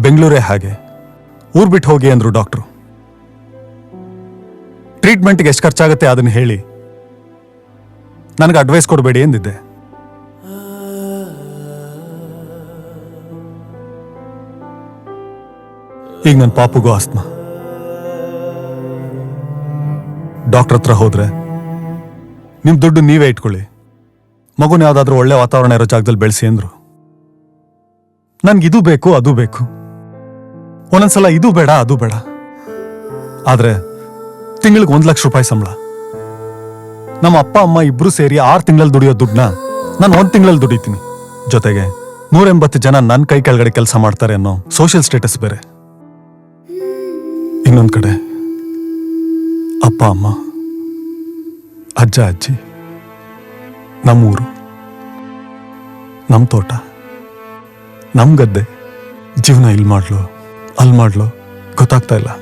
ಬೆಂಗಳೂರೇ ಹಾಗೆ. ಊರ್ ಬಿಟ್ಟು ಹೋಗಿ ಅಂದ್ರು ಡಾಕ್ಟ್ರು. ಟ್ರೀಟ್ಮೆಂಟ್ಗೆ ಎಷ್ಟು ಖರ್ಚಾಗುತ್ತೆ ಅದನ್ನ ಹೇಳಿ. ನನಗೆ ಅಡ್ವೈಸ್ ಕೊಡಬೇಡಿ ಎಂದಿದ್ದೆ. ಈಗ ನನ್ನ ಪಾಪುಗೂ ಆಸ್ಮ ಡಾಕ್ಟರ್ ಹತ್ರ ಹೋದ್ರೆ ನಿಮ್ ದುಡ್ಡು ನೀವೇ ಇಟ್ಕೊಳ್ಳಿ. ಮಗುನ ಯಾವ್ದಾದ್ರೂ ಒಳ್ಳೆ ವಾತಾವರಣ ಇರೋ ಜಾಗದಲ್ಲಿ ಬೆಳೆಸಿ ಅಂದ್ರು. ನನ್ಗೆ ಇದು ಬೇಕು, ಅದು ಬೇಕು. ಒಂದೊಂದ್ಸಲ ಇದು ಬೇಡ, ಅದು ಬೇಡ. ಆದ್ರೆ ತಿಂಗಳಿಗೆ ಒಂದ್ ಲಕ್ಷ ರೂಪಾಯಿ ಸಂಬಳ. ನಮ್ಮ ಅಪ್ಪ, ಅಮ್ಮ ಇಬ್ರು ಸೇರಿ ಆರು ತಿಂಗಳಲ್ಲಿ ದುಡಿಯೋ ದುಡ್ಡನ್ನ ನಾನು ಒಂದ್ ತಿಂಗಳಲ್ಲಿ ದುಡಿತೀನಿ. ಜೊತೆಗೆ ನೂರ ಎಂಬತ್ತು ಜನ ನನ್ನ ಕೈ ಕೆಳಗಡೆ ಕೆಲಸ ಮಾಡ್ತಾರೆ ಅನ್ನೋ ಸೋಷಿಯಲ್ ಸ್ಟೇಟಸ್ ಬೇರೆ. ಇನ್ನೊಂದ್ ಕಡೆ ಅಪ್ಪ, ಅಮ್ಮ, ಅಜ್ಜ, ಅಜ್ಜಿ, ನಮ್ಮೂರು ನಮ್ಮ ತೋಟ ನಮ್ಮ ಗದ್ದೆ, ಜೀವನ ಇಲ್ಲಿ ಮಾಡ್ಲು? ಅಲ್ಲಿ ಮಾಡ್ಲು? ಗೊತ್ತಾಗ್ತಾ ಇಲ್ಲ.